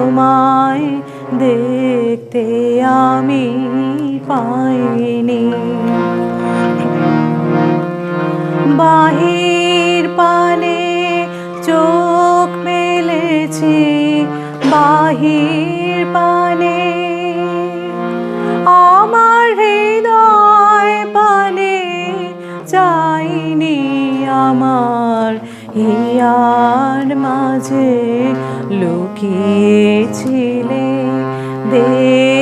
তোমায় দেখতে আমি পাইনি। বাহির পানে চোখ মেলেছি, বাহির পানে। আমার হৃদয় পানে চাইনি আমার হিয়ার মাঝে লুকিয়েছিলে দেখতে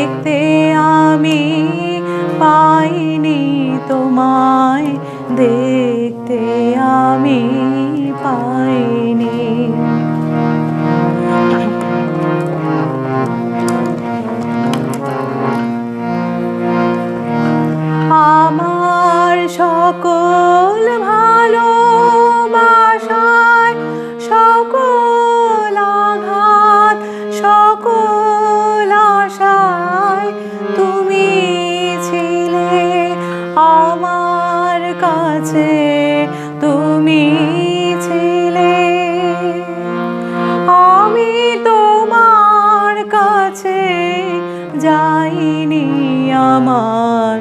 কাছে তুমি ছিলে। আমি তোমার কাছে যাইনি আমার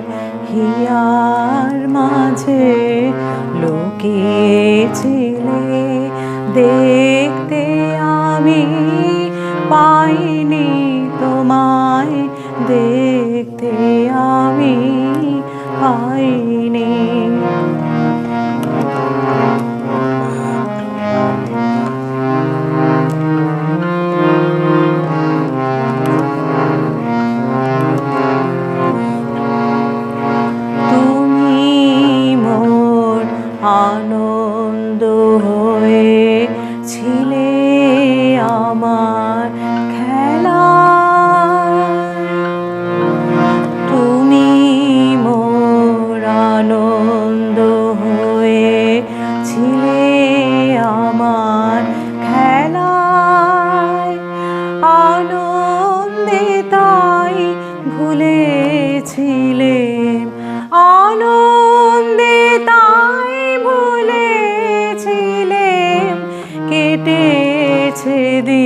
হিয়ার মাঝে। লুকিয়েছিলে দেখতে আমি পাইনি কেটেছে দিন